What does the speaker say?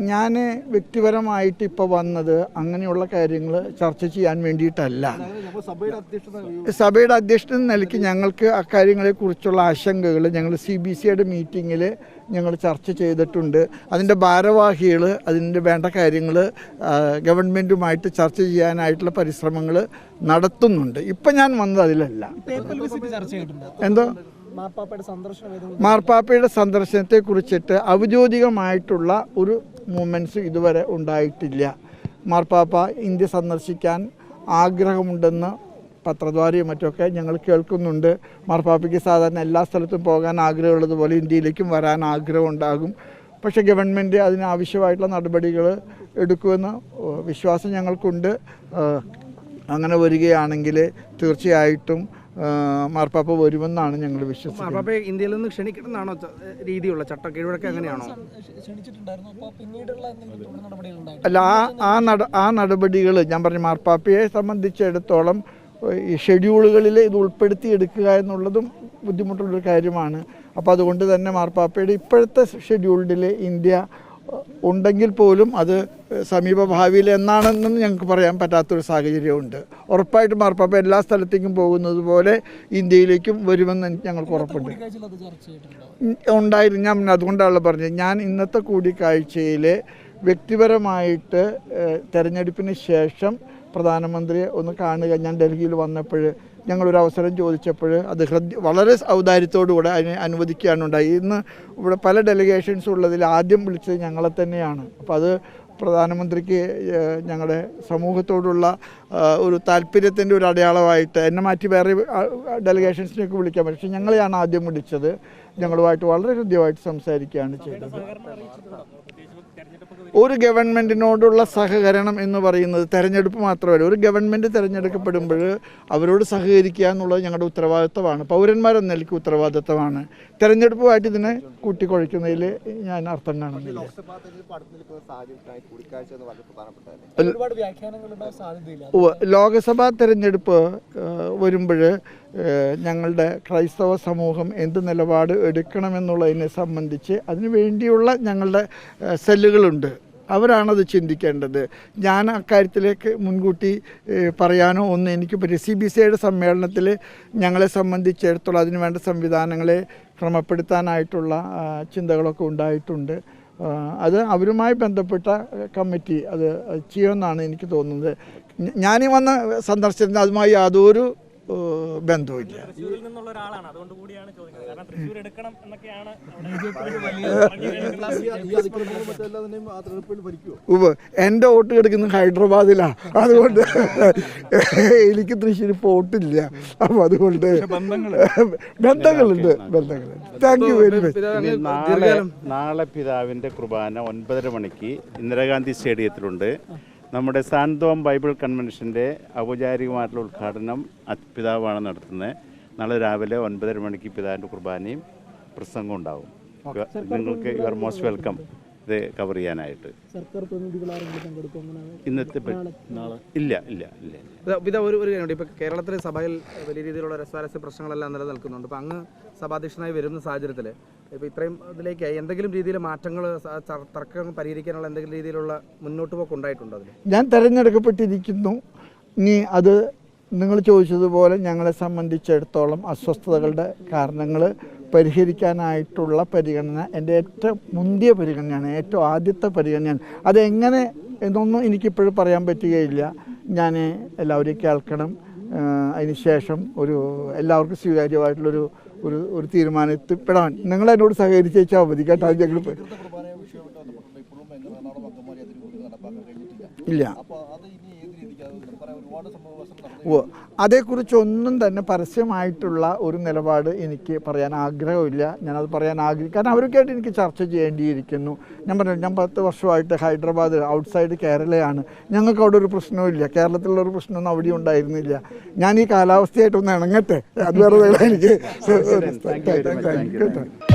ഞാൻ വ്യക്തിപരമായിട്ട് ഇപ്പോൾ വന്നത് അങ്ങനെയുള്ള കാര്യങ്ങൾ ചർച്ച ചെയ്യാൻ വേണ്ടിയിട്ടല്ല. സഭയുടെ അധ്യക്ഷൻ നിലയ്ക്ക് ഞങ്ങൾക്ക് അക്കാര്യങ്ങളെക്കുറിച്ചുള്ള ആശങ്കകൾ ഞങ്ങൾ സി ബി സിയുടെ മീറ്റിങ്ങിൽ ഞങ്ങൾ ചർച്ച ചെയ്തിട്ടുണ്ട്. അതിന്റെ ഭാരവാഹികൾ അതിന്റെ വേണ്ട കാര്യങ്ങൾ ഗവൺമെന്റുമായിട്ട് ചർച്ച ചെയ്യാനായിട്ടുള്ള പരിശ്രമങ്ങൾ നടത്തുന്നുണ്ട്. ഇപ്പം ഞാൻ വന്നത് അതിലല്ല. എന്തോ? മാർപ്പാപ്പയുടെ സന്ദർശനത്തെ കുറിച്ചിട്ട് ഔദ്യോഗികമായിട്ടുള്ള ഒരു മൂമെന്റ്സ് ഇതുവരെ ഉണ്ടായിട്ടില്ല. മാർപ്പാപ്പ ഇന്ത്യ സന്ദർശിക്കാൻ ആഗ്രഹമുണ്ടെന്ന് പത്രദ്വാരയും മറ്റൊക്കെ ഞങ്ങൾ കേൾക്കുന്നുണ്ട്. മാർപ്പാപ്പയ്ക്ക് സാധാരണ എല്ലാ സ്ഥലത്തും പോകാൻ ആഗ്രഹമുള്ളതുപോലെ ഇന്ത്യയിലേക്കും വരാൻ ആഗ്രഹം ഉണ്ടാകും പക്ഷേ ഗവൺമെന്റ് അതിനാവശ്യമായിട്ടുള്ള നടപടികൾ എടുക്കുമെന്ന് വിശ്വാസം ഞങ്ങൾക്കുണ്ട്. അങ്ങനെ വരികയാണെങ്കിൽ തീർച്ചയായിട്ടും മാർപ്പാപ്പ വരുമെന്നാണ് ഞങ്ങൾ വിശ്വസിക്കുന്നത്. ഇന്ത്യയിൽ നിന്ന് ക്ഷണിക്കണമെന്നാണോ രീതിയുള്ള ചട്ട? കീഴ്വഴക്കം നടപടികൾ അല്ല ആ ആ നട ആ നടപടികൾ ഞാൻ പറഞ്ഞു മാർപ്പാപ്പയെ സംബന്ധിച്ചിടത്തോളം ഈ ഷെഡ്യൂളുകളിൽ ഇത് ഉൾപ്പെടുത്തിയെടുക്കുക എന്നുള്ളതും ബുദ്ധിമുട്ടുള്ളൊരു കാര്യമാണ്. അപ്പോൾ അതുകൊണ്ട് തന്നെ മാർപ്പാപ്പയുടെ ഇപ്പോഴത്തെ ഷെഡ്യൂൾഡിൽ ഇന്ത്യ ഉണ്ടെങ്കിൽ പോലും അത് സമീപ ഭാവിയിൽ എന്നാണെന്നും ഞങ്ങൾക്ക് പറയാൻ പറ്റാത്തൊരു സാഹചര്യമുണ്ട്. ഉറപ്പായിട്ടും മാർപ്പാപ്പ എല്ലാ സ്ഥലത്തേക്കും പോകുന്നത് പോലെ ഇന്ത്യയിലേക്കും വരുമെന്ന് ഞങ്ങൾക്ക് ഉറപ്പുണ്ട്. ഉണ്ടായിരുന്നു ഞാൻ അതുകൊണ്ടാണല്ലോ പറഞ്ഞത്. ഞാൻ ഇന്നത്തെ കൂടിക്കാഴ്ചയിൽ വ്യക്തിപരമായിട്ട് തെരഞ്ഞെടുപ്പിന് ശേഷം പ്രധാനമന്ത്രിയെ ഒന്ന് കാണുക. ഞാൻ ഡൽഹിയിൽ വന്നപ്പോൾ ഞങ്ങളൊരു അവസരം ചോദിച്ചപ്പോൾ അത് ഹൃദയ വളരെ ഔദാര്യത്തോടുകൂടെ അതിനെ അനുവദിക്കുകയാണുണ്ടായി ഇന്ന് ഇവിടെ പല ഡെലിഗേഷൻസ് ഉള്ളതിൽ ആദ്യം വിളിച്ചത് ഞങ്ങളെ തന്നെയാണ്. അപ്പോൾ അത് പ്രധാനമന്ത്രിക്ക് ഞങ്ങളുടെ സമൂഹത്തോടുള്ള ഒരു താല്പര്യത്തിന്റെ ഒരു അടയാളമായിട്ട് എന്നെ മാറ്റി വേറെ ഡെലിഗേഷൻസിനെയൊക്കെ വിളിക്കാൻ പക്ഷേ ഞങ്ങളെയാണ് ആദ്യം വിളിച്ചത്. ഞങ്ങളുമായിട്ട് വളരെ ഹൃദ്യമായിട്ട് സംസാരിക്കുകയാണ് ചെയ്തത്. ഒരു ഗവൺമെന്റിനോടുള്ള സഹകരണം എന്ന് പറയുന്നത് തെരഞ്ഞെടുപ്പ് മാത്രമല്ല ഒരു ഗവൺമെന്റ് തിരഞ്ഞെടുക്കപ്പെടുമ്പോൾ അവരോട് സഹകരിക്കുക എന്നുള്ളത് ഞങ്ങളുടെ ഉത്തരവാദിത്തമാണ് പൗരന്മാരെന്ന നിലയ്ക്ക് ഉത്തരവാദിത്തമാണ് തെരഞ്ഞെടുപ്പുമായിട്ട് ഇതിനെ കൂട്ടിക്കുഴയ്ക്കുന്നതിൽ ഞാൻ അർത്ഥം കാണുന്നില്ല. ലോക്സഭാ തെരഞ്ഞെടുപ്പ് വരുമ്പോൾ ഞങ്ങളുടെ ക്രൈസ്തവ സമൂഹം എന്ത് നിലപാട് എടുക്കണമെന്നുള്ളതിനെ സംബന്ധിച്ച് അതിനു വേണ്ടിയുള്ള ഞങ്ങളുടെ ഏഹ്, സെല്ലുകളുണ്ട് അവരാണത് ചിന്തിക്കേണ്ടത്. ഞാൻ അക്കാര്യത്തിലേക്ക് മുൻകൂട്ടി പറയാനോ ഒന്നും എനിക്ക് പറ്റില്ല. സി ബി സിയുടെ സമ്മേളനത്തിൽ ഞങ്ങളെ സംബന്ധിച്ചിടത്തോളം അതിന് വേണ്ട സംവിധാനങ്ങളെ ക്രമപ്പെടുത്താനായിട്ടുള്ള ചിന്തകളൊക്കെ ഉണ്ടായിട്ടുണ്ട്. അത് അവരുമായി ബന്ധപ്പെട്ട കമ്മിറ്റി അത് ചെയ്യുമെന്നാണ് എനിക്ക് തോന്നുന്നത്. ഞാൻ വന്ന സന്ദർശനത്തിന് അതുമായി യാതൊരു ബന്ധവുമില്ല എന്റെ ഒരാളാണ്. അതുകൊണ്ട് കൂടിയാണ് ചോദിക്കുന്നത്. കാരണം തൃശ്ശൂർ എടുക്കണം എന്നൊക്കെയാണ് ഈ അതിക്രമവും മറ്റെല്ലാം തന്നെയും ആ തെരഞ്ഞെടുപ്പിൽ ഭരിക്കുമോ ഉവ്വ്. എന്റെ വോട്ട് കിടക്കുന്നത് ഹൈദരാബാദിലാണ് അതുകൊണ്ട് എനിക്ക് തൃശ്ശൂർ പോട്ടില്ല അപ്പം അതുകൊണ്ട് ബന്ധങ്ങളുണ്ട്. ബന്ധങ്ങളുണ്ട്. താങ്ക് യു വെരി മച്ച് നാളെ പിതാവിന്റെ നാളെ പിതാവിന്റെ കുർബാന ഒൻപതര മണിക്ക് ഇന്ദിരാഗാന്ധി സ്റ്റേഡിയത്തിലുണ്ട്. നമ്മുടെ സാന്തോം ബൈബിൾ കൺവെൻഷന്റെ ഔപചാരികമായിട്ടുള്ള ഉദ്ഘാടനം പിതാവാണ് നടത്തുന്നത്. നാളെ രാവിലെ ഒൻപതര മണിക്ക് പിതാവിന്റെ കുർബാനയും പ്രസംഗവും ഉണ്ടാവും. നിങ്ങൾക്ക് യു ആർ മോസ്റ്റ് വെൽക്കം ഇത് കവർ ചെയ്യാനായിട്ട്. സർക്കാർ ഇന്നത്തെ ഇല്ല ഇല്ല ഇല്ല ഒരു ഒരു കാര്യമുണ്ട്. ഇപ്പൊ കേരളത്തിലെ സഭയിൽ വലിയ രീതിയിലുള്ള രസാരസ്യ പ്രശ്നങ്ങളെല്ലാം നിലനിൽക്കുന്നുണ്ട്. അപ്പൊ അങ്ങ് സഭാധ്യക്ഷനായി വരുന്ന സാഹചര്യത്തിൽ ഇപ്പൊ ഇത്രയും ഇതിലേക്കായി എന്തെങ്കിലും രീതിയിൽ മാറ്റങ്ങൾ തർക്കങ്ങൾ പരിഹരിക്കാനുള്ള എന്തെങ്കിലും രീതിയിലുള്ള മുന്നോട്ട് പോക്ക് ഉണ്ടായിട്ടുണ്ടോ അതിൽ ഞാൻ തിരഞ്ഞെടുക്കപ്പെട്ടിരിക്കുന്നു. ഇനി അത് നിങ്ങൾ ചോദിച്ചതുപോലെ ഞങ്ങളെ സംബന്ധിച്ചിടത്തോളം അസ്വസ്ഥതകളുടെ കാരണങ്ങൾ പരിഹരിക്കാനായിട്ടുള്ള പരിഗണന എന്റെ ഏറ്റവും മുന്തിയ പരിഗണനയാണ് ഏറ്റവും ആദ്യത്തെ പരിഗണനയാണ്. അതെങ്ങനെ എന്നൊന്നും എനിക്കിപ്പോഴും പറയാൻ പറ്റുകയില്ല. ഞാൻ എല്ലാവരെയും കേൾക്കണം. അതിന് ശേഷം ഒരു എല്ലാവർക്കും സ്വീകാര്യമായിട്ടുള്ളൊരു ഒരു ഒരു തീരുമാനത്തിൽപ്പെടാൻ. നിങ്ങൾ എന്നോട് സഹകരിച്ചാൽ മതി കേട്ടോ ഞങ്ങൾ കുർബാന ഉവ്വ്. അതേക്കുറിച്ചൊന്നും തന്നെ പരസ്യമായിട്ടുള്ള ഒരു നിലപാട് എനിക്ക് പറയാൻ ആഗ്രഹമില്ല. ഞാനത് പറയാൻ ആഗ്രഹിക്കും കാരണം അവരൊക്കെയായിട്ട് എനിക്ക് ചർച്ച ചെയ്യേണ്ടിയിരിക്കുന്നു. ഞാൻ പറഞ്ഞു ഞാൻ പത്ത് വർഷമായിട്ട് ഹൈദരാബാദ് ഔട്ട്സൈഡ് കേരളയാണ്. ഞങ്ങൾക്ക് അവിടെ ഒരു പ്രശ്നവുമില്ല. കേരളത്തിലുള്ള ഒരു പ്രശ്നമൊന്നും അവിടെ ഉണ്ടായിരുന്നില്ല. ഞാൻ ഈ കാലാവസ്ഥയായിട്ടൊന്ന് ഇണങ്ങട്ടെ. അത് വേറെ എനിക്ക് താങ്ക് you.